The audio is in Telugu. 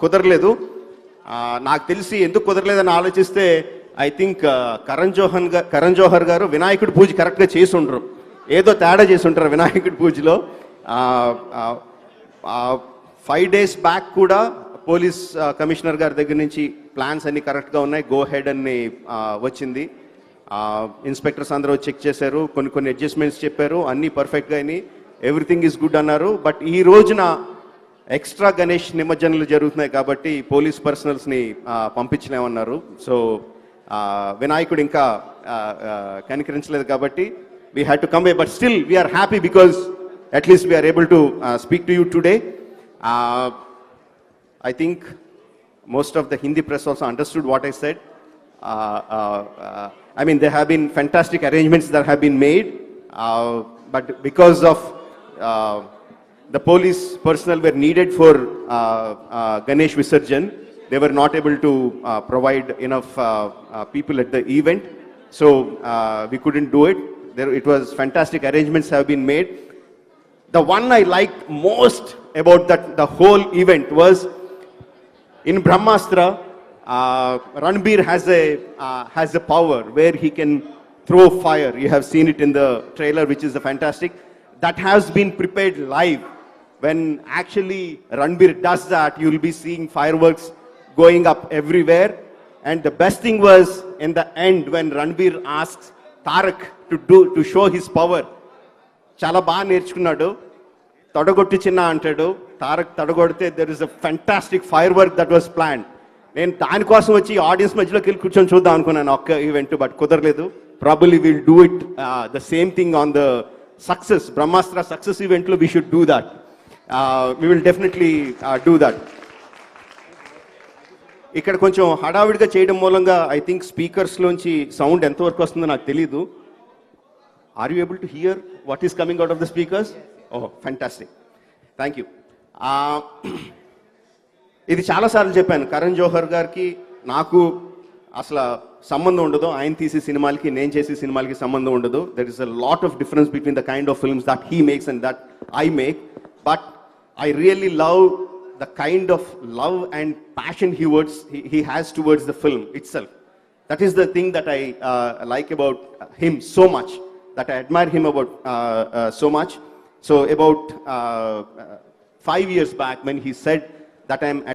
కుదరలేదు. నాకు తెలిసి ఎందుకు కుదరలేదని ఆలోచిస్తే ఐ థింక్ కరణ్ జోహన్ కరణ్ జోహర్ గారు వినాయకుడి పూజ కరెక్ట్గా చేసి ఉండరు ఏదో తేడా చేసి ఉంటారు వినాయకుడి పూజలో. ఫైవ్ డేస్ బ్యాక్ కూడా పోలీస్ కమిషనర్ గారి దగ్గర నుంచి ప్లాన్స్ అన్ని కరెక్ట్గా ఉన్నాయి. గో హెడ్ అని వచ్చింది. ఇన్స్పెక్టర్స్ అందరూ చెక్ చేశారు. కొన్ని కొన్ని అడ్జస్ట్మెంట్స్ చెప్పారు. అన్నీ పర్ఫెక్ట్గా అయినాయి. ఎవ్రీథింగ్ ఈజ్ గుడ్ అన్నారు. బట్ ఈ రోజున ఎక్స్ట్రా గణేష్ నిమజ్జనలు జరుగుతున్నాయి కాబట్టి పోలీస్ పర్సనల్స్ని పంపించలేమన్నారు. సో వినాయకుడు ఇంకా కనికరించలేదు కాబట్టి we had to come away but still we are happy because at least we are able to speak to you today I think most of the Hindi press also understood what I said I mean they have been fantastic arrangements there have been made but because of the police personnel were needed for uh, uh, Ganesh Visarjan, they were not able to uh, provide enough people at the event, so we couldn't do it. There, it was fantastic arrangements have been made the one I liked most about that the whole event was in Brahmastra, uh, Ranbir has a uh, has a power where he can throw fire. You have seen it in the trailer, which is fantastic. That has been prepared live. When actually Ranbir does that, you will be seeing fireworks going up everywhere. And the best thing was in the end when Ranbir asks Tarak to do to show his power. చాలా బాగా నేర్చుకున్నాడు తొడగొట్టి చిన్న అంటాడు Tarak తొడగొడితే there is a fantastic firework that was plan నేను దానికోసం వచ్చి ఆడియన్స్ మధ్యలోకి వెళ్ళి కూర్చొని చూద్దాం అనుకున్నాను ఒక్క ఈవెంట్ బట్ కుదరలేదు probably will do it the same thing on the success Brahmastra success ఈవెంట్లో we should do that we will definitely do that ఇక్కడ కొంచెం హడావిడిగా చేయడం మూలంగా ఐ థింక్ స్పీకర్స్లోంచి సౌండ్ ఎంతవరకు వస్తుందో నాకు తెలీదు. Are you able to hear what is coming out of the speakers oh fantastic thank you ఇది చాలాసార్లు చెప్పాను. కరణ్ జోహర్ గారికి నాకు అసలు సంబంధం ఉండదు. ఆయన తీసే సినిమాలకి నేను చేసే సినిమాలకి సంబంధం ఉండదు. There is a lot of difference between the kind of films that he makes and that I make but I really love the kind of love and passion he, words, he, he has towards the film itself. That is the thing that I uh, like about him so much, that I admire him about uh, uh, so much. So about uh, uh, five years back when he said that I'm